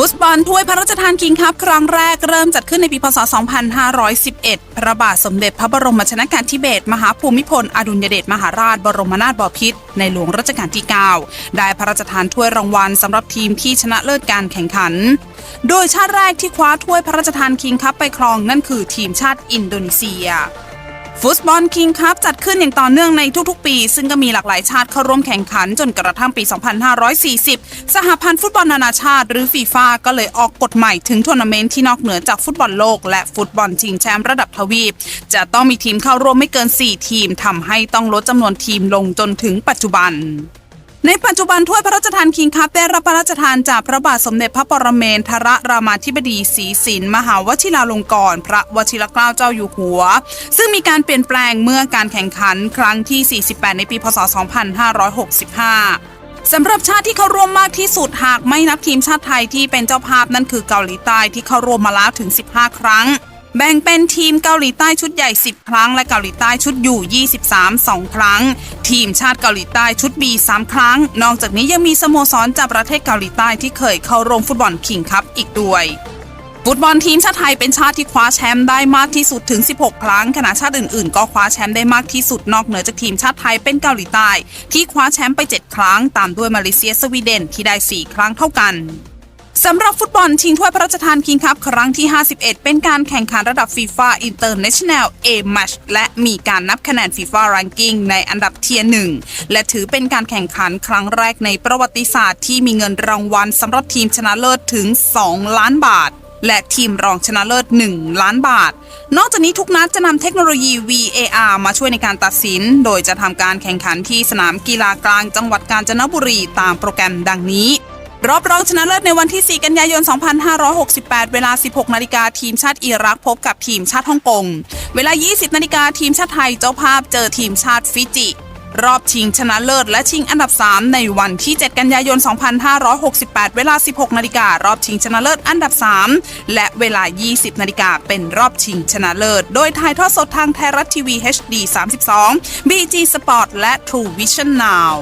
ฟุตบอลถ้วยพระราชทานคิงคัพครั้งแรกเริ่มจัดขึ้นในปีพศ 2511 พระบาทสมเด็จพระบรมชนกาธิเบศรมหาภูมิพล อดุลยเดชมหาราช บรมนาถบพิตรในหลวงรัชกาลที่ 9 ได้พระราชทานถ้วยรางวัลสำหรับทีมที่ชนะเลิศการแข่งขัน โดยชาติแรกที่คว้าถ้วยพระราชทานคิงคัพไปครองนั่นคือทีมชาติอินโดนีเซีย ฟุตบอลคิงคัพจัดขึ้นอย่างต่อเนื่องในทุกๆ ปี ซึ่งก็มีหลากหลายชาติเข้าร่วมแข่งขันจนกระทั่งปี 2540 สหพันธ์ฟุตบอลนานาชาติ หรือฟีฟ่าก็เลยออกกฎใหม่ถึงทัวร์นาเมนต์ที่นอกเหนือจากฟุตบอลโลก และฟุตบอลชิงแชมป์ระดับทวีป จะต้องมีทีมเข้าร่วมไม่เกิน 4 ทีมทำให้ต้องลดจำนวนทีมลงจนถึงปัจจุบัน ในปัจจุบันถ้วยพระราชทานคิงคัพได้รับพระราชทานจากพระบาทสมเด็จพระปรเมนทรรามาธิบดีศรีสินมหาวชิราลงกรณ์พระวชิรเกล้าเจ้าอยู่หัว ซึ่งมีการเปลี่ยนแปลงเมื่อการแข่งขันครั้งที่ 48 ในปี พศ 2565สำหรับชาติที่เข้าร่วมมากที่สุดหากไม่นับทีมชาติไทยที่เป็นเจ้าภาพนั่นคือเกาหลีใต้ที่เข้าร่วมมาแล้วถึง 15 ครั้ง แบ่งเป็นทีมเกาหลีใต้ชุดใหญ่ 10 ครั้ง และเกาหลีใต้ชุดอยู่ 23 2 ครั้ง ทีมชาติเกาหลีใต้ชุด B 3 ครั้ง นอกจากนี้ยังมีสโมสรจากประเทศเกาหลีใต้ที่เคยเข้าร่วมฟุตบอลคิงคัพอีกด้วยฟุตบอลทีมชาติไทยเป็นชาติที่คว้าแชมป์ได้มากที่สุดถึง 16 ครั้ง ขณะชาติอื่นๆ ก็คว้าแชมป์ได้มากที่สุดนอกเหนือจากทีมชาติไทยเป็นเกาหลีใต้ที่คว้าแชมป์ไป 7 ครั้ง ตามด้วยมาเลเซียสวีเดนที่ได้ 4 ครั้งเท่ากัน สำหรับฟุตบอลชิงถ้วยพระราชทานคิงคัพครั้งที่ 51 เป็นการแข่งขันระดับฟีฟ่าอินเตอร์เนชั่นแนล A Match และมีการนับคะแนนฟีฟ่ารังกิ้งในอันดับเทียร์หนึ่งและถือเป็นการแข่งขันครั้งแรกในประวัติศาสตร์ที่มีเงินรางวัลสำหรับทีมชนะเลิศถึง 2 ล้านบาท และทีมรองชนะเลิศ 1 ล้านบาท นอกจากนี้ทุกนัดจะนำเทคโนโลยี VAR มาช่วยในการตัดสิน โดยจะทำการแข่งขันที่สนามกีฬากลางจังหวัดกาญจนบุรีตามโปรแกรมดังนี้ รอบรองชนะเลิศในวันที่ 4 กันยายน 2568 เวลา 16 นาฬิกาทีมชาติอิรักพบกับทีมชาติฮ่องกง เวลา 20 นาฬิกาทีมชาติไทยเจ้าภาพเจอทีมชาติฟิจิ รอบชิงชนะเลิศและชิงอันดับ 3 ในวันที่ 7 กันยายน 2568 เวลา 16 นาฬิการอบชิงชนะเลิศอันดับ 3 และเวลา 20 นาฬิกาเป็นรอบชิงชนะเลิศ โดยถ่ายทอดสดทางไทยรัฐทีวี HD 32 BG Sport และ True Vision Now